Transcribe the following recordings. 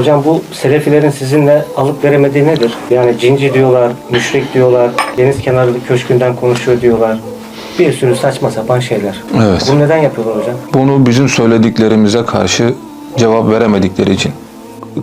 Hocam bu Selefilerin sizinle alıp veremediği nedir? Yani cinci diyorlar, müşrik diyorlar, deniz kenarı köşkünden konuşuyor diyorlar. Bir sürü saçma sapan şeyler. Evet. Bunu neden yapıyorlar hocam? Bunu bizim söylediklerimize karşı cevap veremedikleri için.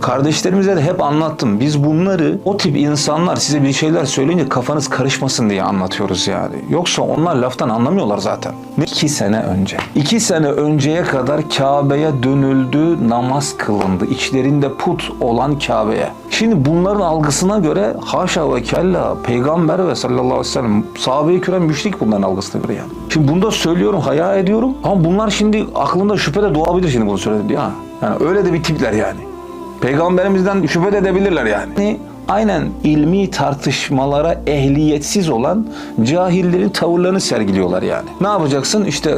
Kardeşlerimize de hep anlattım. Biz bunları o tip insanlar size bir şeyler söyleyince kafanız karışmasın diye anlatıyoruz yani. Yoksa onlar laftan anlamıyorlar zaten. Ne? İki sene önce. İki sene önceye kadar Kabe'ye dönüldü, namaz kılındı. İçlerinde put olan Kabe'ye. Şimdi bunların algısına göre haşa ve kella peygamber ve sallallahu aleyhi ve sellem sahabe-i kiram müşrik bunların algısına göre yani. Şimdi bunu da söylüyorum, hayal ediyorum ama bunlar şimdi aklında şüphe de doğabilir şimdi bunu söyledim diye ha. Yani öyle de bir tipler yani. Peygamberimizden şüphe de edebilirler yani. Yani Aynen ilmi tartışmalara ehliyetsiz olan cahillerin tavırlarını sergiliyorlar yani. Ne yapacaksın? İşte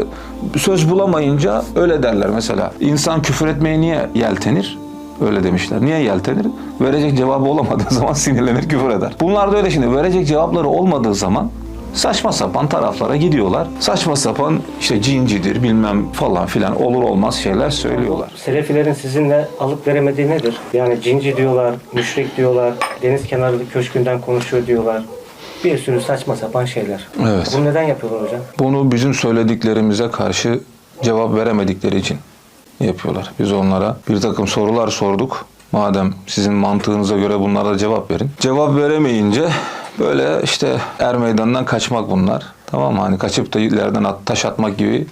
söz bulamayınca öyle derler mesela. İnsan küfür etmeye niye yeltenir? Öyle demişler. Niye yeltenir? Verecek cevabı olamadığı zaman sinirlenir, küfür eder. Bunlar da öyle şimdi. Verecek cevapları olmadığı zaman saçma sapan taraflara gidiyorlar. Saçma sapan işte cincidir bilmem falan filan olur olmaz şeyler söylüyorlar. Selefilerin sizinle alıp veremediği nedir? Yani cinci diyorlar, müşrik diyorlar, deniz kenarı köşkünden konuşuyor diyorlar. Bir sürü saçma sapan şeyler. Evet. Bunu neden yapıyorlar hocam? Bunu bizim söylediklerimize karşı cevap veremedikleri için yapıyorlar. Biz onlara bir takım sorular sorduk. Madem sizin mantığınıza göre bunlara cevap verin. Cevap veremeyince böyle işte er meydanından kaçmak bunlar. Tamam mı? Hani kaçıp da ileriden at, taş atmak gibi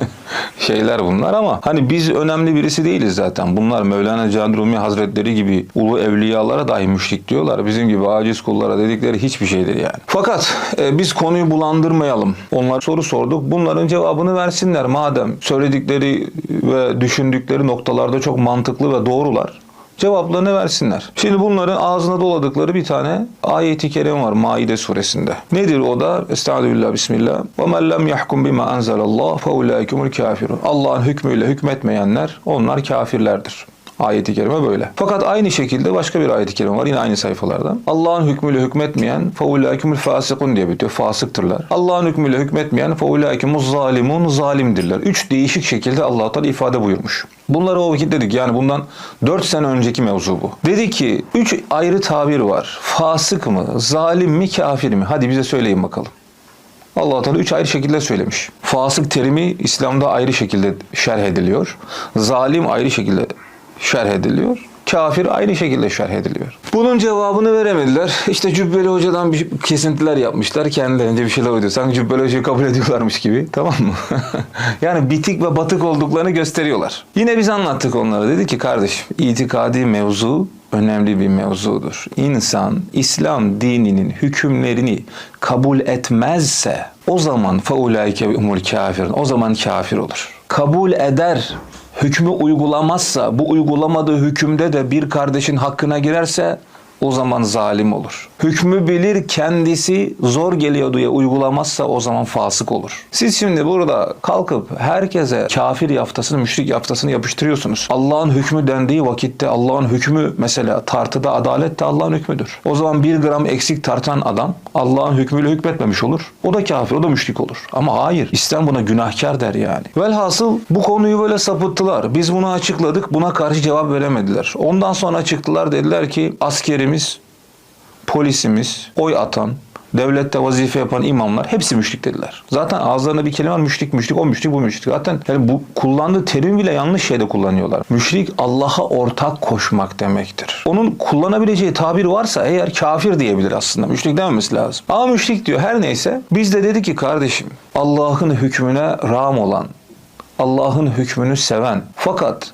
şeyler bunlar ama hani biz önemli birisi değiliz zaten. Bunlar Mevlana Can Rumi Hazretleri gibi ulu evliyalara dahi müşrik diyorlar. Bizim gibi aciz kullara dedikleri hiçbir şeydir yani. Fakat e, biz konuyu bulandırmayalım. Onlar soru sorduk. Bunların cevabını versinler madem söyledikleri ve düşündükleri noktalarda çok mantıklı ve doğrular. Cevaplarını versinler. Şimdi bunların ağzına doladıkları bir tane ayeti kerim var Maide suresinde. Nedir o da? Estağfirullah bismillah. Ve men lem yahkum bima enzelallah fe ulaikumul kafirun. Allah'ın hükmüyle hükmetmeyenler onlar kafirlerdir. Ayeti kerime böyle. Fakat aynı şekilde başka bir ayeti kerime var yine aynı sayfalardan. Allah'ın hükmüyle hükmetmeyen feulâkümül fâsikun diye bitiyor. Fasıktırlar. Allah'ın hükmüyle hükmetmeyen feulâkümüz zalimun zalimdirler. Üç değişik şekilde Allah Teala ifade buyurmuş. Bunları o vakit dedik. Yani bundan 4 sene önceki mevzu bu. Dedi ki üç ayrı tabir var. Fasık mı, zalim mi, kafir mi? Hadi bize söyleyin bakalım. Allah Teala üç ayrı şekilde söylemiş. Fasık terimi İslam'da ayrı şekilde şerh ediliyor. Zalim ayrı şekilde şerh ediliyor. Kafir aynı şekilde şerh ediliyor. Bunun cevabını veremediler. İşte Cübbeli Hoca'dan bir kesintiler yapmışlar. Kendilerince bir şeyler uyduruyor. Sanki Cübbeli Hoca'yı kabul ediyorlarmış gibi. Tamam mı? yani bitik ve batık olduklarını gösteriyorlar. Yine biz anlattık onlara. Dedi ki kardeşim itikadi mevzu önemli bir mevzudur. İnsan İslam dininin hükümlerini kabul etmezse o zaman faulaike umul kafirin. O zaman kafir olur. Kabul eder hükmü uygulamazsa, bu uygulamadığı hükümde de bir kardeşin hakkına girerse o zaman zalim olur. Hükmü bilir kendisi zor geliyor diye uygulamazsa o zaman fasık olur. Siz şimdi burada kalkıp herkese kafir yaftasını, müşrik yaftasını yapıştırıyorsunuz. Allah'ın hükmü dendiği vakitte Allah'ın hükmü mesela tartıda adalet de Allah'ın hükmüdür. O zaman bir gram eksik tartan adam Allah'ın hükmüyle hükmetmemiş olur. O da kafir, o da müşrik olur. Ama hayır, İslam buna günahkar der yani. Velhasıl bu konuyu böyle sapıttılar. Biz bunu açıkladık, buna karşı cevap veremediler. Ondan sonra çıktılar dediler ki askerimiz, polisimiz, oy atan, devlette vazife yapan imamlar hepsi müşrik dediler. Zaten ağızlarında bir kelime var müşrik müşrik o müşrik bu müşrik. Zaten yani bu kullandığı terim bile yanlış şeyde kullanıyorlar. Müşrik Allah'a ortak koşmak demektir. Onun kullanabileceği tabir varsa eğer kafir diyebilir aslında. Müşrik dememesi lazım. Ama müşrik diyor her neyse. Biz de dedi ki kardeşim Allah'ın hükmüne ram olan, Allah'ın hükmünü seven fakat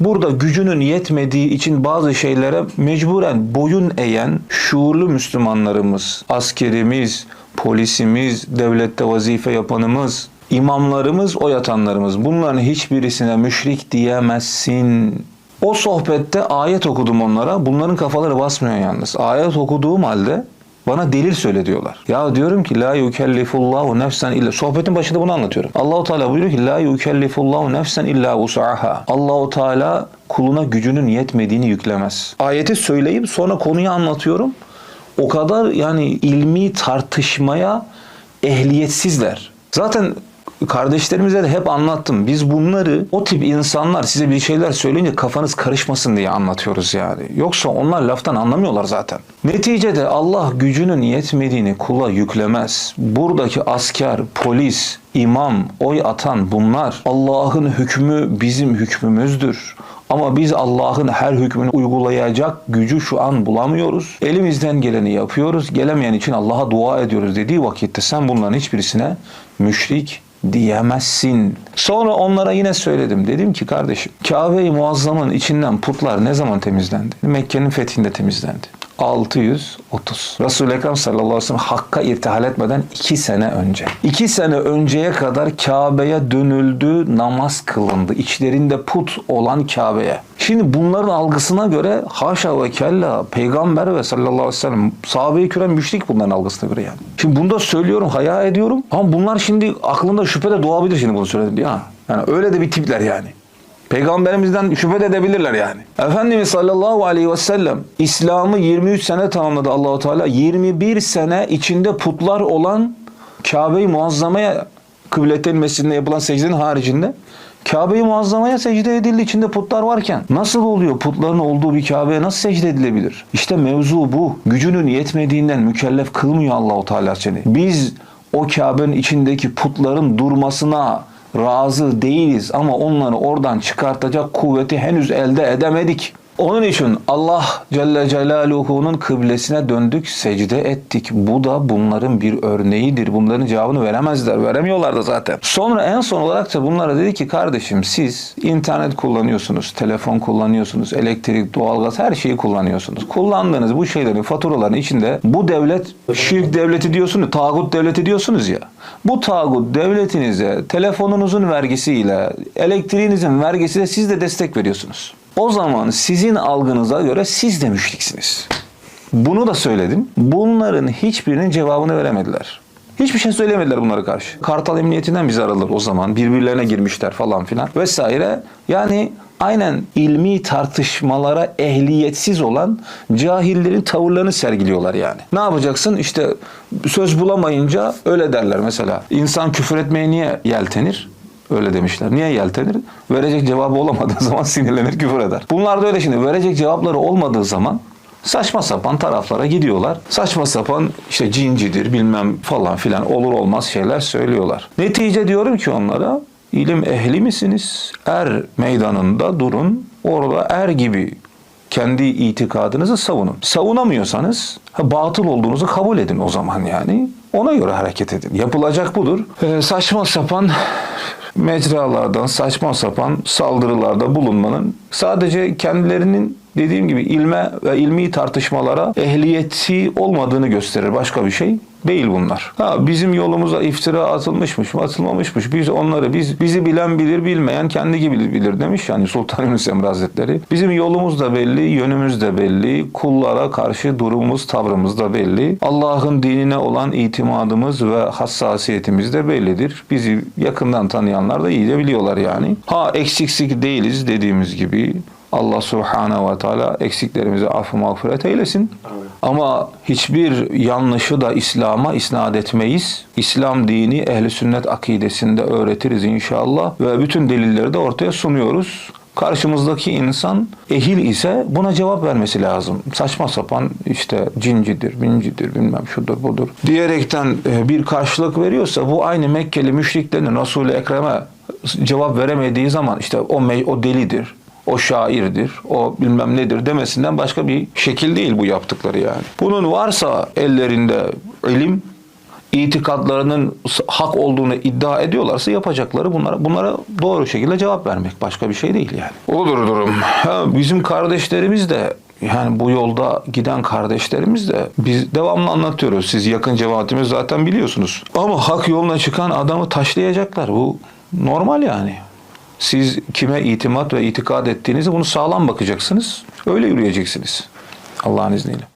Burada gücünün yetmediği için bazı şeylere mecburen boyun eğen şuurlu Müslümanlarımız, askerimiz, polisimiz, devlette vazife yapanımız, imamlarımız, o yatanlarımız bunların hiçbirisine müşrik diyemezsin. O sohbette ayet okudum onlara. Bunların kafaları basmıyor yalnız. Ayet okuduğum halde bana delil söyle diyorlar. Ya diyorum ki la yukellifullahu nefsen illa sohbetin başında bunu anlatıyorum. Allahu Teala buyuruyor ki la yukellifullahu nefsen illa vus'aha. Allahu Teala kuluna gücünün yetmediğini yüklemez. Ayeti söyleyip sonra konuyu anlatıyorum. O kadar yani ilmi tartışmaya ehliyetsizler. Zaten kardeşlerimize de hep anlattım. Biz bunları o tip insanlar size bir şeyler söyleyince kafanız karışmasın diye anlatıyoruz yani. Yoksa onlar laftan anlamıyorlar zaten. Neticede Allah gücünün yetmediğini kula yüklemez. Buradaki asker, polis, imam, oy atan bunlar Allah'ın hükmü bizim hükmümüzdür. Ama biz Allah'ın her hükmünü uygulayacak gücü şu an bulamıyoruz. Elimizden geleni yapıyoruz. Gelemeyen için Allah'a dua ediyoruz dediği vakitte sen bunların hiçbirisine müşrik diyemezsin. Sonra onlara yine söyledim. Dedim ki kardeşim Kabe-i Muazzam'ın içinden putlar ne zaman temizlendi? Mekke'nin fethinde temizlendi. 630. Resul-i Ekrem sallallahu aleyhi ve sellem Hakk'a irtihal etmeden 2 sene önce. 2 sene önceye kadar Kabe'ye dönüldü, namaz kılındı. İçlerinde put olan Kabe'ye. Şimdi bunların algısına göre haşa ve kella peygamber ve sallallahu aleyhi ve sellem sahabe-i kiram müşrik bunların algısına göre yani. Şimdi bunu da söylüyorum, haya ediyorum. Ama bunlar şimdi aklında şüphe de doğabilir şimdi bunu söyledim diye. Ha. Yani öyle de bir tipler yani. Peygamberimizden şüphe de edebilirler yani. Efendimiz sallallahu aleyhi ve sellem İslam'ı 23 sene tamamladı Allahu Teala. 21 sene içinde putlar olan Kabe-i Muazzama'ya Kıbletel Mescidinde yapılan secdenin haricinde Kabe-i Muazzama'ya secde edildi içinde putlar varken. Nasıl oluyor putların olduğu bir Kabe'ye nasıl secde edilebilir? İşte mevzu bu. Gücünün yetmediğinden mükellef kılmıyor Allahu Teala seni. Biz o Kabe'nin içindeki putların durmasına razı değiliz ama onları oradan çıkartacak kuvveti henüz elde edemedik. Onun için Allah Celle Celaluhu'nun kıblesine döndük, secde ettik. Bu da bunların bir örneğidir. Bunların cevabını veremezler, veremiyorlar da zaten. Sonra en son olarak da bunlara dedi ki kardeşim siz internet kullanıyorsunuz, telefon kullanıyorsunuz, elektrik, doğalgaz her şeyi kullanıyorsunuz. Kullandığınız bu şeylerin faturalarının içinde bu devlet şirk devleti diyorsunuz, tağut devleti diyorsunuz ya. Bu tağut devletinize telefonunuzun vergisiyle, elektriğinizin vergisiyle siz de destek veriyorsunuz. O zaman sizin algınıza göre siz de müşriksiniz. Bunu da söyledim. Bunların hiçbirinin cevabını veremediler. Hiçbir şey söylemediler bunlara karşı. Kartal Emniyetinden bizi aradılar o zaman. Birbirlerine girmişler falan filan vesaire. Yani aynen ilmi tartışmalara ehliyetsiz olan cahillerin tavırlarını sergiliyorlar yani. Ne yapacaksın? İşte söz bulamayınca öyle derler mesela. İnsan küfür etmeye niye yeltenir? Öyle demişler. Niye yeltenir? Verecek cevabı olamadığı zaman sinirlenir, küfür eder. Bunlar da öyle şimdi. Verecek cevapları olmadığı zaman saçma sapan taraflara gidiyorlar. Saçma sapan işte cincidir bilmem falan filan olur olmaz şeyler söylüyorlar. Netice diyorum ki onlara ilim ehli misiniz? Er meydanında durun. Orada er gibi kendi itikadınızı savunun. Savunamıyorsanız batıl olduğunuzu kabul edin o zaman yani. Ona göre hareket edin. Yapılacak budur. Ee, saçma sapan mecralardan saçma sapan saldırılarda bulunmanın sadece kendilerinin dediğim gibi ilme ve ilmi tartışmalara ehliyeti olmadığını gösterir. Başka bir şey değil bunlar. Ha bizim yolumuza iftira atılmışmış mı, atılmamışmış. Biz onları biz bizi bilen bilir, bilmeyen kendi gibi bilir, demiş yani Sultan Yunus Emre Hazretleri. Bizim yolumuz da belli, yönümüz de belli, kullara karşı durumumuz, tavrımız da belli. Allah'ın dinine olan itimadımız ve hassasiyetimiz de bellidir. Bizi yakından tanıyanlar da iyice biliyorlar yani. Ha eksiksik değiliz dediğimiz gibi Allah Subhanahu ve Teala eksiklerimizi affı mağfiret eylesin. Ama hiçbir yanlışı da İslam'a isnat etmeyiz. İslam dini ehli sünnet akidesinde öğretiriz inşallah ve bütün delilleri de ortaya sunuyoruz. Karşımızdaki insan ehil ise buna cevap vermesi lazım. Saçma sapan işte cincidir, bincidir, bilmem şudur budur diyerekten e, bir karşılık veriyorsa bu aynı Mekkeli müşriklerin Resul-i Ekrem'e cevap veremediği zaman işte o, o delidir o şairdir, o bilmem nedir demesinden başka bir şekil değil bu yaptıkları yani. Bunun varsa ellerinde ilim, itikadlarının hak olduğunu iddia ediyorlarsa yapacakları bunlara bunlara doğru şekilde cevap vermek başka bir şey değil yani. Odur durum. Ha, bizim kardeşlerimiz de yani bu yolda giden kardeşlerimiz de biz devamlı anlatıyoruz. Siz yakın cemaatimiz zaten biliyorsunuz. Ama hak yoluna çıkan adamı taşlayacaklar. Bu normal yani. Siz kime itimat ve itikad ettiğinizi bunu sağlam bakacaksınız. Öyle yürüyeceksiniz. Allah'ın izniyle.